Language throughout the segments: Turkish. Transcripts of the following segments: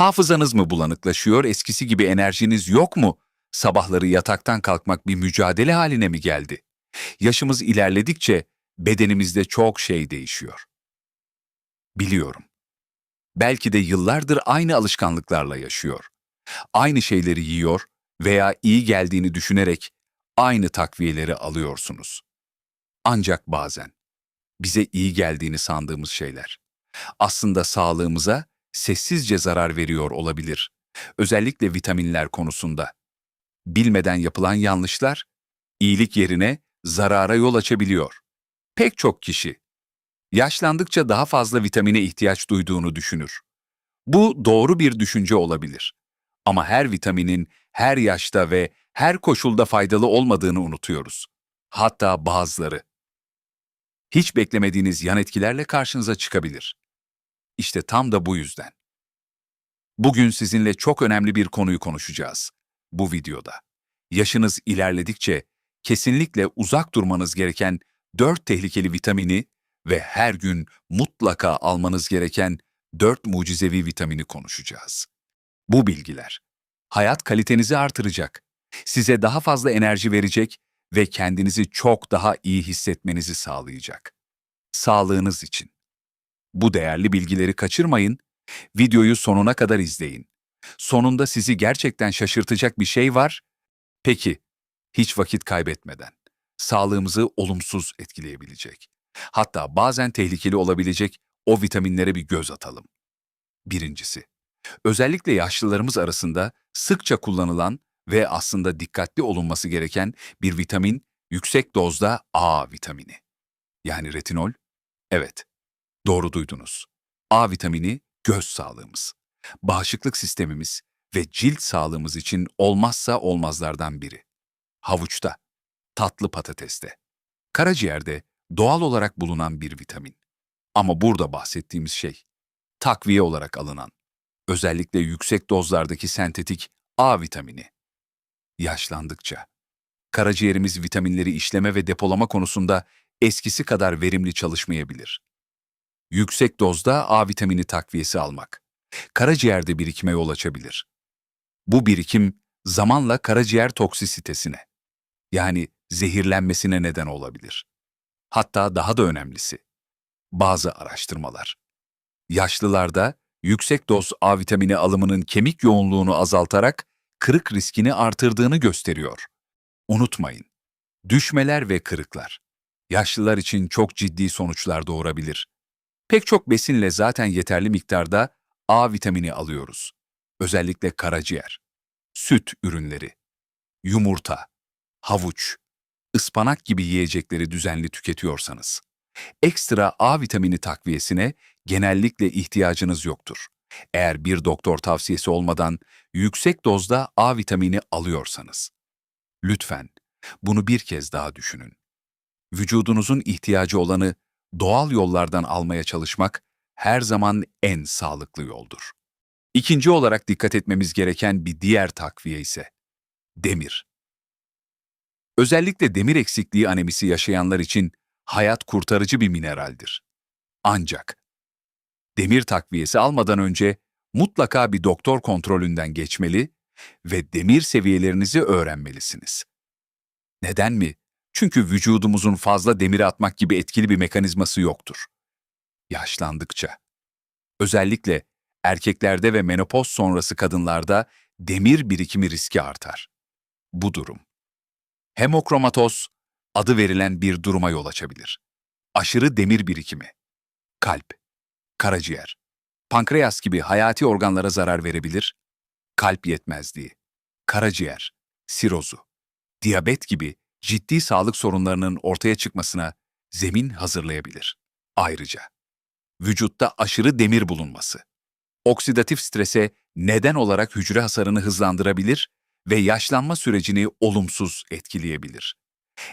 Hafızanız mı bulanıklaşıyor, eskisi gibi enerjiniz yok mu? Sabahları yataktan kalkmak bir mücadele haline mi geldi? Yaşımız ilerledikçe bedenimizde çok şey değişiyor. Biliyorum. Belki de yıllardır aynı alışkanlıklarla yaşıyor. Aynı şeyleri yiyor veya iyi geldiğini düşünerek aynı takviyeleri alıyorsunuz. Ancak bazen bize iyi geldiğini sandığımız şeyler aslında sağlığımıza sessizce zarar veriyor olabilir. Özellikle vitaminler konusunda. Bilmeden yapılan yanlışlar iyilik yerine zarara yol açabiliyor. Pek çok kişi yaşlandıkça daha fazla vitamine ihtiyaç duyduğunu düşünür. Bu doğru bir düşünce olabilir. Ama her vitaminin her yaşta ve her koşulda faydalı olmadığını unutuyoruz. Hatta bazıları hiç beklemediğiniz yan etkilerle karşınıza çıkabilir. İşte tam da bu yüzden. Bugün sizinle çok önemli bir konuyu konuşacağız. Bu videoda. Yaşınız ilerledikçe kesinlikle uzak durmanız gereken 4 tehlikeli vitamini ve her gün mutlaka almanız gereken 4 mucizevi vitamini konuşacağız. Bu bilgiler hayat kalitenizi artıracak, size daha fazla enerji verecek ve kendinizi çok daha iyi hissetmenizi sağlayacak. Sağlığınız için. Bu değerli bilgileri kaçırmayın, videoyu sonuna kadar izleyin. Sonunda sizi gerçekten şaşırtacak bir şey var. Peki, hiç vakit kaybetmeden, sağlığımızı olumsuz etkileyebilecek, hatta bazen tehlikeli olabilecek o vitaminlere bir göz atalım. Birincisi, özellikle yaşlılarımız arasında sıkça kullanılan ve aslında dikkatli olunması gereken bir vitamin yüksek dozda A vitamini. Yani retinol. Evet, doğru duydunuz. A vitamini göz sağlığımız, bağışıklık sistemimiz ve cilt sağlığımız için olmazsa olmazlardan biri. Havuçta, tatlı patateste, karaciğerde doğal olarak bulunan bir vitamin. Ama burada bahsettiğimiz şey, takviye olarak alınan, özellikle yüksek dozlardaki sentetik A vitamini. Yaşlandıkça, karaciğerimiz vitaminleri işleme ve depolama konusunda eskisi kadar verimli çalışmayabilir. Yüksek dozda A vitamini takviyesi almak, karaciğerde birikime yol açabilir. Bu birikim zamanla karaciğer toksisitesine, yani zehirlenmesine neden olabilir. Hatta daha da önemlisi, bazı araştırmalar, yaşlılarda yüksek doz A vitamini alımının kemik yoğunluğunu azaltarak kırık riskini artırdığını gösteriyor. Unutmayın, düşmeler ve kırıklar yaşlılar için çok ciddi sonuçlar doğurabilir. Pek çok besinle zaten yeterli miktarda A vitamini alıyoruz. Özellikle karaciğer, süt ürünleri, yumurta, havuç, ıspanak gibi yiyecekleri düzenli tüketiyorsanız, ekstra A vitamini takviyesine genellikle ihtiyacınız yoktur. Eğer bir doktor tavsiyesi olmadan yüksek dozda A vitamini alıyorsanız. Lütfen bunu bir kez daha düşünün. Vücudunuzun ihtiyacı olanı doğal yollardan almaya çalışmak her zaman en sağlıklı yoldur. İkinci olarak dikkat etmemiz gereken bir diğer takviye ise demir. Özellikle demir eksikliği anemisi yaşayanlar için hayat kurtarıcı bir mineraldir. Ancak demir takviyesi almadan önce mutlaka bir doktor kontrolünden geçmeli ve demir seviyelerinizi öğrenmelisiniz. Neden mi? Çünkü vücudumuzun fazla demir atmak gibi etkili bir mekanizması yoktur. Yaşlandıkça. Özellikle erkeklerde ve menopoz sonrası kadınlarda demir birikimi riski artar. Bu durum. Hemokromatoz adı verilen bir duruma yol açabilir. Aşırı demir birikimi. Kalp, karaciğer, pankreas gibi hayati organlara zarar verebilir. Kalp yetmezliği, karaciğer, sirozu, diyabet gibi ciddi sağlık sorunlarının ortaya çıkmasına zemin hazırlayabilir. Ayrıca vücutta aşırı demir bulunması oksidatif strese neden olarak hücre hasarını hızlandırabilir ve yaşlanma sürecini olumsuz etkileyebilir.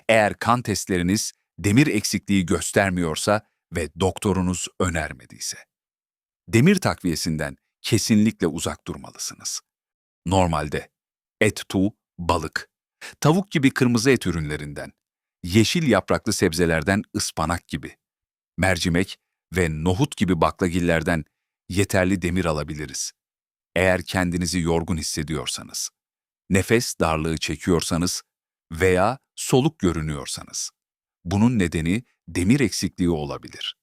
Eğer kan testleriniz demir eksikliği göstermiyorsa ve doktorunuz önermediyse. Demir takviyesinden kesinlikle uzak durmalısınız. Normalde et, tu, balık, tavuk gibi kırmızı et ürünlerinden, yeşil yapraklı sebzelerden ıspanak gibi, mercimek ve nohut gibi baklagillerden yeterli demir alabiliriz. Eğer kendinizi yorgun hissediyorsanız, nefes darlığı çekiyorsanız veya soluk görünüyorsanız, bunun nedeni demir eksikliği olabilir.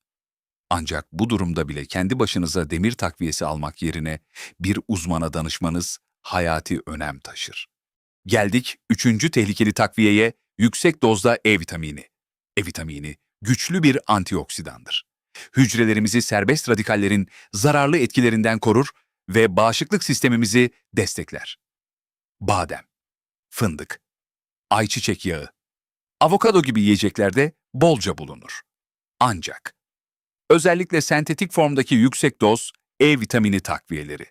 Ancak bu durumda bile kendi başınıza demir takviyesi almak yerine bir uzmana danışmanız hayati önem taşır. Geldik üçüncü tehlikeli takviyeye yüksek dozda E vitamini. E vitamini güçlü bir antioksidandır. Hücrelerimizi serbest radikallerin zararlı etkilerinden korur ve bağışıklık sistemimizi destekler. Badem, fındık, ayçiçek yağı, avokado gibi yiyeceklerde bolca bulunur. Ancak özellikle sentetik formdaki yüksek doz E vitamini takviyeleri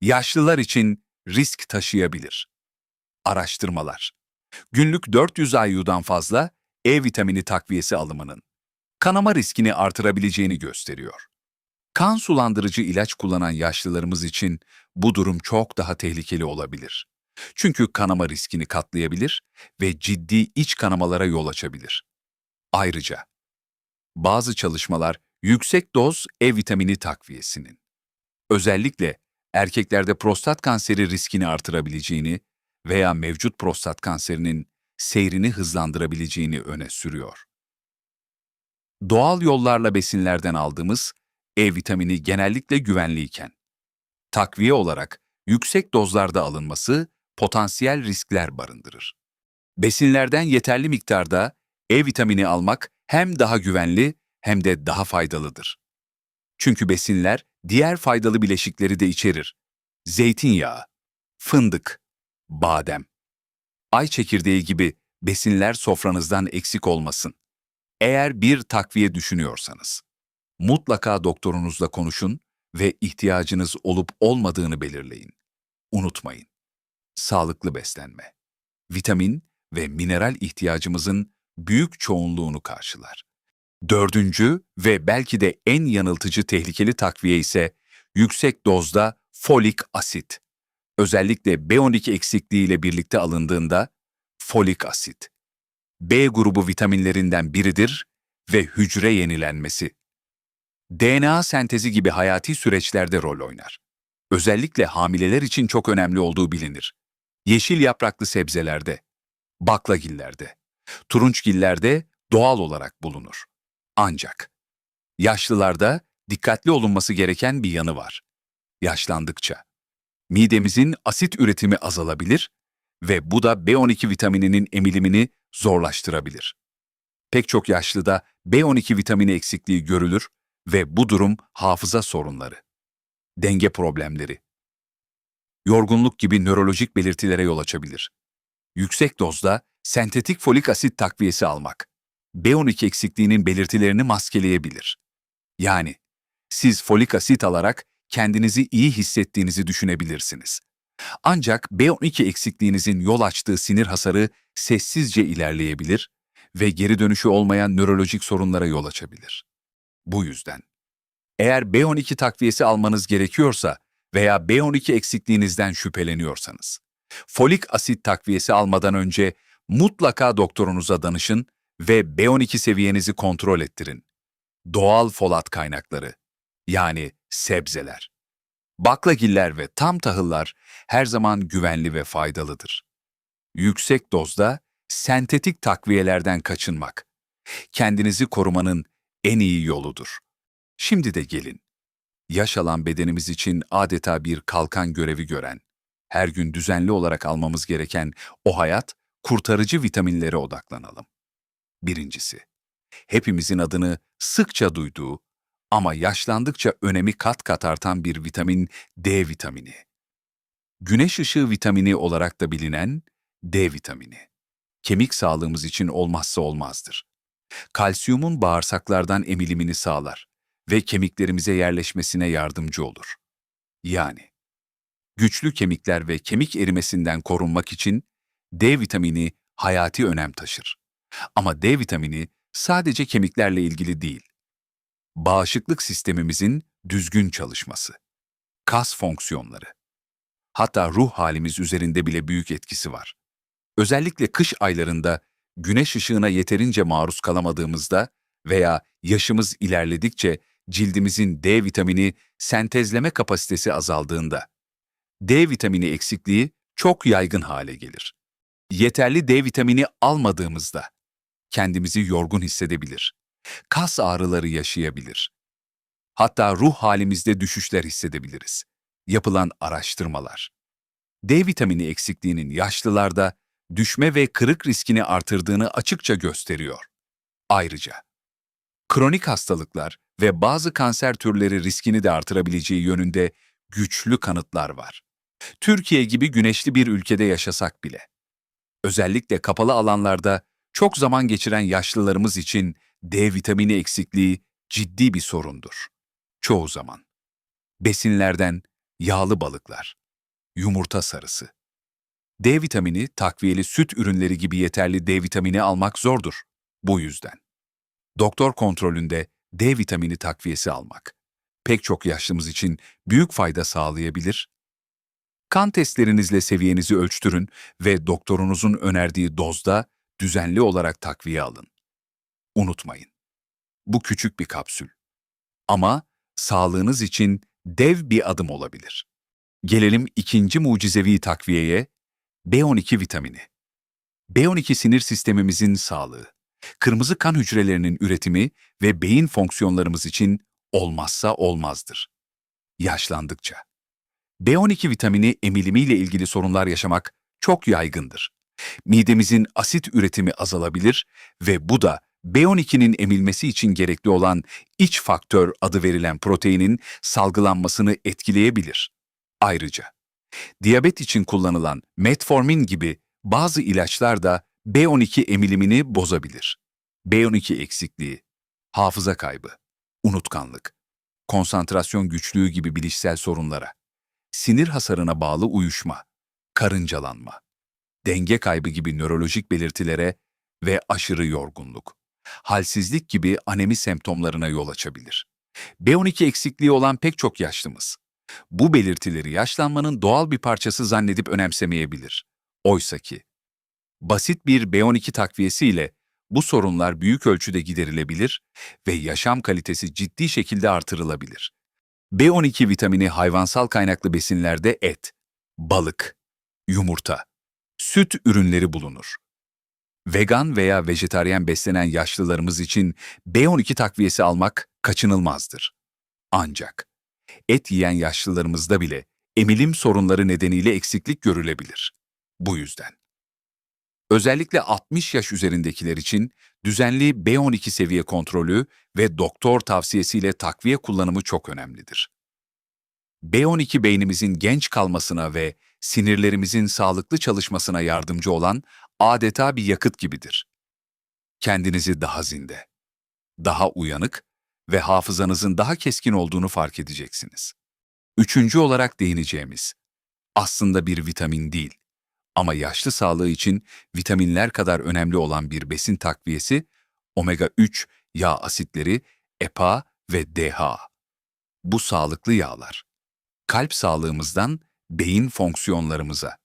yaşlılar için risk taşıyabilir. Araştırmalar Günlük 400 IU'dan fazla E vitamini takviyesi alımının kanama riskini artırabileceğini gösteriyor. Kan sulandırıcı ilaç kullanan yaşlılarımız için bu durum çok daha tehlikeli olabilir. Çünkü kanama riskini katlayabilir ve ciddi iç kanamalara yol açabilir. Ayrıca bazı çalışmalar yüksek doz E vitamini takviyesinin özellikle erkeklerde prostat kanseri riskini artırabileceğini veya mevcut prostat kanserinin seyrini hızlandırabileceğini öne sürüyor. Doğal yollarla besinlerden aldığımız E vitamini genellikle güvenliyken, takviye olarak yüksek dozlarda alınması potansiyel riskler barındırır. Besinlerden yeterli miktarda E vitamini almak hem daha güvenli hem de daha faydalıdır. Çünkü besinler diğer faydalı bileşikleri de içerir. Zeytinyağı, fındık, badem, ay çekirdeği gibi besinler sofranızdan eksik olmasın. Eğer bir takviye düşünüyorsanız, mutlaka doktorunuzla konuşun ve ihtiyacınız olup olmadığını belirleyin. Unutmayın, sağlıklı beslenme, vitamin ve mineral ihtiyacımızın büyük çoğunluğunu karşılar. Dördüncü ve belki de en yanıltıcı tehlikeli takviye ise yüksek dozda folik asit. Özellikle B12 eksikliği ile birlikte alındığında folik asit. B grubu vitaminlerinden biridir ve hücre yenilenmesi. DNA sentezi gibi hayati süreçlerde rol oynar. Özellikle hamileler için çok önemli olduğu bilinir. Yeşil yapraklı sebzelerde, baklagillerde, turunçgillerde doğal olarak bulunur. Ancak yaşlılarda dikkatli olunması gereken bir yanı var. Yaşlandıkça midemizin asit üretimi azalabilir ve bu da B12 vitamininin emilimini zorlaştırabilir. Pek çok yaşlıda B12 vitamini eksikliği görülür ve bu durum hafıza sorunları, denge problemleri, yorgunluk gibi nörolojik belirtilere yol açabilir. Yüksek dozda sentetik folik asit takviyesi almak, B12 eksikliğinin belirtilerini maskeleyebilir. Yani siz folik asit alarak kendinizi iyi hissettiğinizi düşünebilirsiniz. Ancak B12 eksikliğinizin yol açtığı sinir hasarı sessizce ilerleyebilir ve geri dönüşü olmayan nörolojik sorunlara yol açabilir. Bu yüzden eğer B12 takviyesi almanız gerekiyorsa veya B12 eksikliğinizden şüpheleniyorsanız, folik asit takviyesi almadan önce mutlaka doktorunuza danışın ve B12 seviyenizi kontrol ettirin. Doğal folat kaynakları, yani sebzeler, baklagiller ve tam tahıllar her zaman güvenli ve faydalıdır. Yüksek dozda sentetik takviyelerden kaçınmak, kendinizi korumanın en iyi yoludur. Şimdi de gelin, yaş alan bedenimiz için adeta bir kalkan görevi gören, her gün düzenli olarak almamız gereken o hayat kurtarıcı vitaminlere odaklanalım. Birincisi, hepimizin adını sıkça duyduğu ama yaşlandıkça önemi kat kat artan bir vitamin D vitamini. Güneş ışığı vitamini olarak da bilinen D vitamini. Kemik sağlığımız için olmazsa olmazdır. Kalsiyumun bağırsaklardan emilimini sağlar ve kemiklerimize yerleşmesine yardımcı olur. Yani, güçlü kemikler ve kemik erimesinden korunmak için D vitamini hayati önem taşır. Ama D vitamini sadece kemiklerle ilgili değil. Bağışıklık sistemimizin düzgün çalışması, kas fonksiyonları, hatta ruh halimiz üzerinde bile büyük etkisi var. Özellikle kış aylarında güneş ışığına yeterince maruz kalamadığımızda veya yaşımız ilerledikçe cildimizin D vitamini sentezleme kapasitesi azaldığında D vitamini eksikliği çok yaygın hale gelir. Yeterli D vitamini almadığımızda kendimizi yorgun hissedebilir. Kas ağrıları yaşayabilir. Hatta ruh halimizde düşüşler hissedebiliriz. Yapılan araştırmalar. D vitamini eksikliğinin yaşlılarda düşme ve kırık riskini artırdığını açıkça gösteriyor. Ayrıca kronik hastalıklar ve bazı kanser türleri riskini de artırabileceği yönünde güçlü kanıtlar var. Türkiye gibi güneşli bir ülkede yaşasak bile. Özellikle kapalı alanlarda çok zaman geçiren yaşlılarımız için D vitamini eksikliği ciddi bir sorundur. Çoğu zaman. Besinlerden yağlı balıklar, yumurta sarısı. D vitamini, takviyeli süt ürünleri gibi yeterli D vitamini almak zordur. Bu yüzden. Doktor kontrolünde D vitamini takviyesi almak pek çok yaşlımız için büyük fayda sağlayabilir. Kan testlerinizle seviyenizi ölçtürün ve doktorunuzun önerdiği dozda düzenli olarak takviye alın. Unutmayın. Bu küçük bir kapsül. Ama sağlığınız için dev bir adım olabilir. Gelelim ikinci mucizevi takviyeye, B12 vitamini. B12 sinir sistemimizin sağlığı, kırmızı kan hücrelerinin üretimi ve beyin fonksiyonlarımız için olmazsa olmazdır. Yaşlandıkça. B12 vitamini emilimiyle ilgili sorunlar yaşamak çok yaygındır. Midemizin asit üretimi azalabilir ve bu da B12'nin emilmesi için gerekli olan iç faktör adı verilen proteinin salgılanmasını etkileyebilir. Ayrıca, diyabet için kullanılan metformin gibi bazı ilaçlar da B12 emilimini bozabilir. B12 eksikliği, hafıza kaybı, unutkanlık, konsantrasyon güçlüğü gibi bilişsel sorunlara, sinir hasarına bağlı uyuşma, karıncalanma, denge kaybı gibi nörolojik belirtilere ve aşırı yorgunluk, halsizlik gibi anemi semptomlarına yol açabilir. B12 eksikliği olan pek çok yaşlımız, bu belirtileri yaşlanmanın doğal bir parçası zannedip önemsemeyebilir. Oysa ki, basit bir B12 takviyesiyle bu sorunlar büyük ölçüde giderilebilir ve yaşam kalitesi ciddi şekilde artırılabilir. B12 vitamini hayvansal kaynaklı besinlerde et, balık, yumurta, süt ürünleri bulunur. Vegan veya vejetaryen beslenen yaşlılarımız için B12 takviyesi almak kaçınılmazdır. Ancak et yiyen yaşlılarımızda bile emilim sorunları nedeniyle eksiklik görülebilir. Bu yüzden Özellikle 60 yaş üzerindekiler için düzenli B12 seviye kontrolü ve doktor tavsiyesiyle takviye kullanımı çok önemlidir. B12 beynimizin genç kalmasına ve sinirlerimizin sağlıklı çalışmasına yardımcı olan adeta bir yakıt gibidir. Kendinizi daha zinde, daha uyanık ve hafızanızın daha keskin olduğunu fark edeceksiniz. Üçüncü olarak değineceğimiz, aslında bir vitamin değil, ama yaşlı sağlığı için vitaminler kadar önemli olan bir besin takviyesi, omega-3 yağ asitleri, EPA ve DHA. Bu sağlıklı yağlar, kalp sağlığımızdan beyin fonksiyonlarımıza,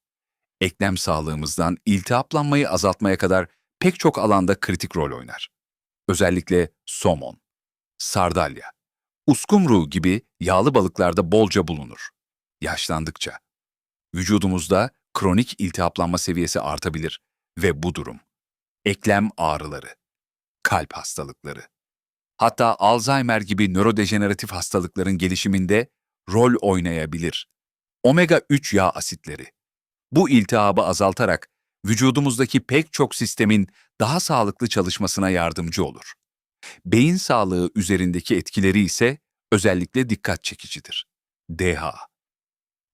eklem sağlığımızdan iltihaplanmayı azaltmaya kadar pek çok alanda kritik rol oynar. Özellikle somon, sardalya, uskumru gibi yağlı balıklarda bolca bulunur. Yaşlandıkça, vücudumuzda kronik iltihaplanma seviyesi artabilir ve bu durum eklem ağrıları, kalp hastalıkları, hatta Alzheimer gibi nörodejeneratif hastalıkların gelişiminde rol oynayabilir. Omega-3 yağ asitleri. Bu iltihabı azaltarak vücudumuzdaki pek çok sistemin daha sağlıklı çalışmasına yardımcı olur. Beyin sağlığı üzerindeki etkileri ise özellikle dikkat çekicidir. DHA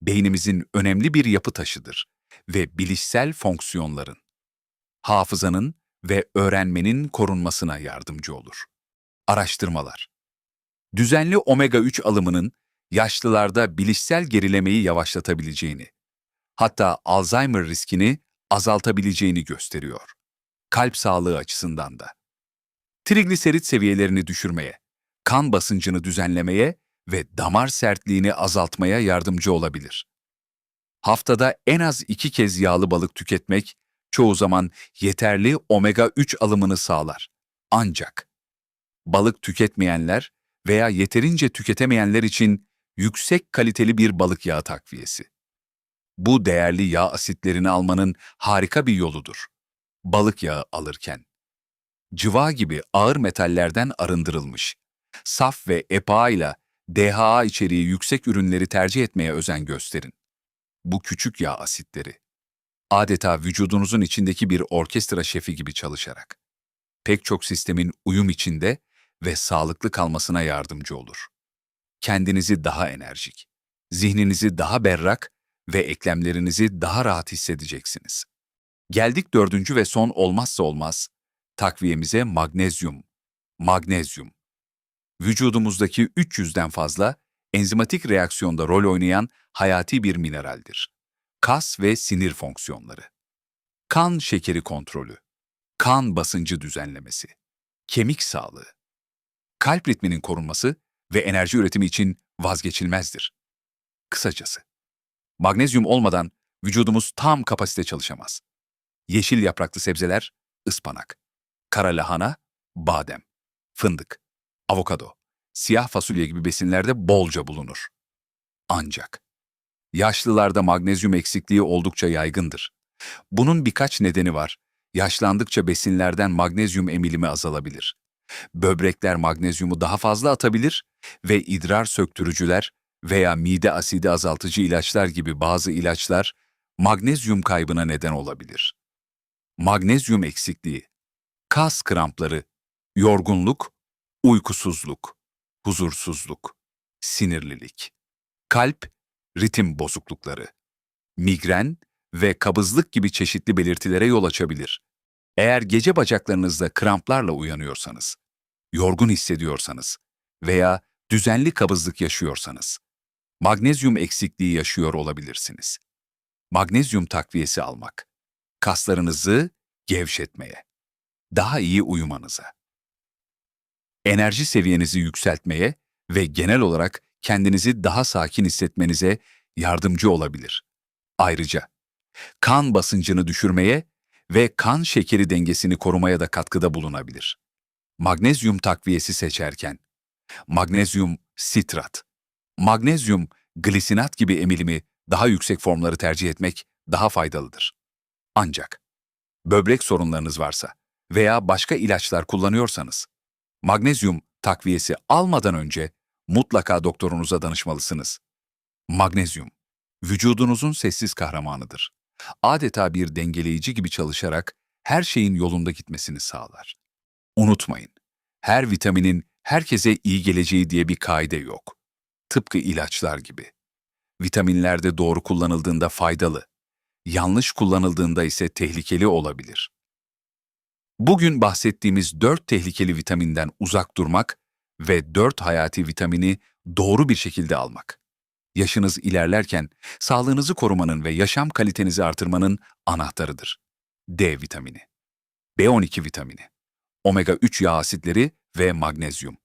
beynimizin önemli bir yapı taşıdır ve bilişsel fonksiyonların, hafızanın ve öğrenmenin korunmasına yardımcı olur. Araştırmalar Düzenli omega-3 alımının yaşlılarda bilişsel gerilemeyi yavaşlatabileceğini, hatta Alzheimer riskini azaltabileceğini gösteriyor. Kalp sağlığı açısından da. Trigliserit seviyelerini düşürmeye, kan basıncını düzenlemeye ve damar sertliğini azaltmaya yardımcı olabilir. Haftada en az iki kez yağlı balık tüketmek çoğu zaman yeterli omega-3 alımını sağlar. Ancak balık tüketmeyenler veya yeterince tüketemeyenler için yüksek kaliteli bir balık yağı takviyesi. Bu değerli yağ asitlerini almanın harika bir yoludur. Balık yağı alırken. Cıva gibi ağır metallerden arındırılmış, saf ve EPA ile DHA içeriği yüksek ürünleri tercih etmeye özen gösterin. Bu küçük yağ asitleri, adeta vücudunuzun içindeki bir orkestra şefi gibi çalışarak, pek çok sistemin uyum içinde ve sağlıklı kalmasına yardımcı olur. Kendinizi daha enerjik, zihninizi daha berrak ve eklemlerinizi daha rahat hissedeceksiniz. Geldik dördüncü ve son olmazsa olmaz, takviyemize magnezyum. Magnezyum. Vücudumuzdaki 300'den fazla enzimatik reaksiyonda rol oynayan hayati bir mineraldir. Kas ve sinir fonksiyonları. Kan şekeri kontrolü. Kan basıncı düzenlemesi. Kemik sağlığı. Kalp ritminin korunması ve enerji üretimi için vazgeçilmezdir. Kısacası, magnezyum olmadan vücudumuz tam kapasite çalışamaz. Yeşil yapraklı sebzeler, ıspanak, kara lahana, badem, fındık, avokado, siyah fasulye gibi besinlerde bolca bulunur. Ancak yaşlılarda magnezyum eksikliği oldukça yaygındır. Bunun birkaç nedeni var. Yaşlandıkça besinlerden magnezyum emilimi azalabilir. Böbrekler magnezyumu daha fazla atabilir ve idrar söktürücüler veya mide asidi azaltıcı ilaçlar gibi bazı ilaçlar magnezyum kaybına neden olabilir. Magnezyum eksikliği, kas krampları, yorgunluk, uykusuzluk, huzursuzluk, sinirlilik, kalp, ritim bozuklukları, migren ve kabızlık gibi çeşitli belirtilere yol açabilir. Eğer gece bacaklarınızda kramplarla uyanıyorsanız, yorgun hissediyorsanız veya düzenli kabızlık yaşıyorsanız, magnezyum eksikliği yaşıyor olabilirsiniz. Magnezyum takviyesi almak, kaslarınızı gevşetmeye, daha iyi uyumanıza, enerji seviyenizi yükseltmeye ve genel olarak kendinizi daha sakin hissetmenize yardımcı olabilir. Ayrıca kan basıncını düşürmeye ve kan şekeri dengesini korumaya da katkıda bulunabilir. Magnezyum takviyesi seçerken, magnezyum sitrat, magnezyum glisinat gibi emilimi daha yüksek formları tercih etmek daha faydalıdır. Ancak böbrek sorunlarınız varsa veya başka ilaçlar kullanıyorsanız, magnezyum takviyesi almadan önce mutlaka doktorunuza danışmalısınız. Magnezyum, vücudunuzun sessiz kahramanıdır. Adeta bir dengeleyici gibi çalışarak her şeyin yolunda gitmesini sağlar. Unutmayın, her vitaminin herkese iyi geleceği diye bir kaide yok. Tıpkı ilaçlar gibi. Vitaminlerde doğru kullanıldığında faydalı, yanlış kullanıldığında ise tehlikeli olabilir. Bugün bahsettiğimiz dört tehlikeli vitaminden uzak durmak ve dört hayati vitamini doğru bir şekilde almak. Yaşınız ilerlerken sağlığınızı korumanın ve yaşam kalitenizi artırmanın anahtarıdır. D vitamini, B12 vitamini, omega-3 yağ asitleri ve magnezyum.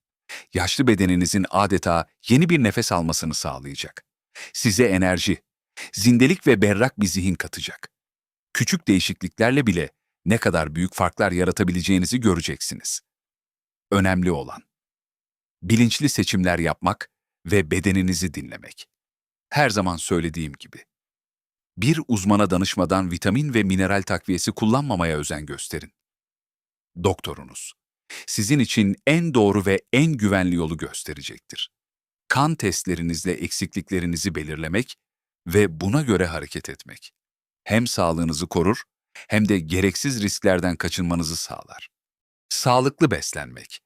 Yaşlı bedeninizin adeta yeni bir nefes almasını sağlayacak. Size enerji, zindelik ve berrak bir zihin katacak. Küçük değişikliklerle bile ne kadar büyük farklar yaratabileceğinizi göreceksiniz. Önemli olan bilinçli seçimler yapmak ve bedeninizi dinlemek. Her zaman söylediğim gibi. Bir uzmana danışmadan vitamin ve mineral takviyesi kullanmamaya özen gösterin. Doktorunuz sizin için en doğru ve en güvenli yolu gösterecektir. Kan testlerinizle eksikliklerinizi belirlemek ve buna göre hareket etmek. Hem sağlığınızı korur hem de gereksiz risklerden kaçınmanızı sağlar. Sağlıklı beslenmek,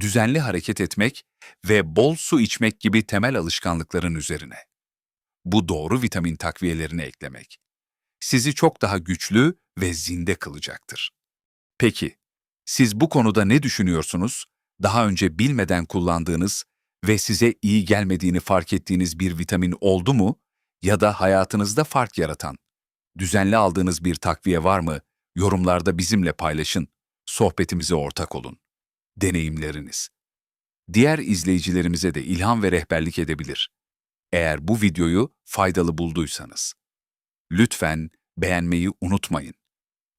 düzenli hareket etmek ve bol su içmek gibi temel alışkanlıkların üzerine. Bu doğru vitamin takviyelerini eklemek. Sizi çok daha güçlü ve zinde kılacaktır. Peki, siz bu konuda ne düşünüyorsunuz? Daha önce bilmeden kullandığınız ve size iyi gelmediğini fark ettiğiniz bir vitamin oldu mu? Ya da hayatınızda fark yaratan, düzenli aldığınız bir takviye var mı? Yorumlarda bizimle paylaşın, sohbetimize ortak olun. Deneyimleriniz. Diğer izleyicilerimize de ilham ve rehberlik edebilir. Eğer bu videoyu faydalı bulduysanız. Lütfen beğenmeyi unutmayın.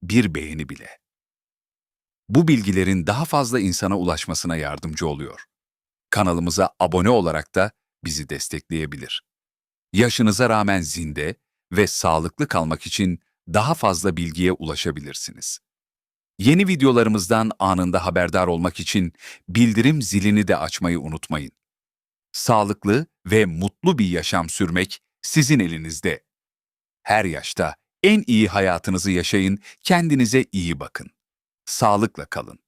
Bir beğeni bile. Bu bilgilerin daha fazla insana ulaşmasına yardımcı oluyor. Kanalımıza abone olarak da bizi destekleyebilir. Yaşınıza rağmen zinde ve sağlıklı kalmak için daha fazla bilgiye ulaşabilirsiniz. Yeni videolarımızdan anında haberdar olmak için bildirim zilini de açmayı unutmayın. Sağlıklı ve mutlu bir yaşam sürmek sizin elinizde. Her yaşta en iyi hayatınızı yaşayın, kendinize iyi bakın. Sağlıkla kalın.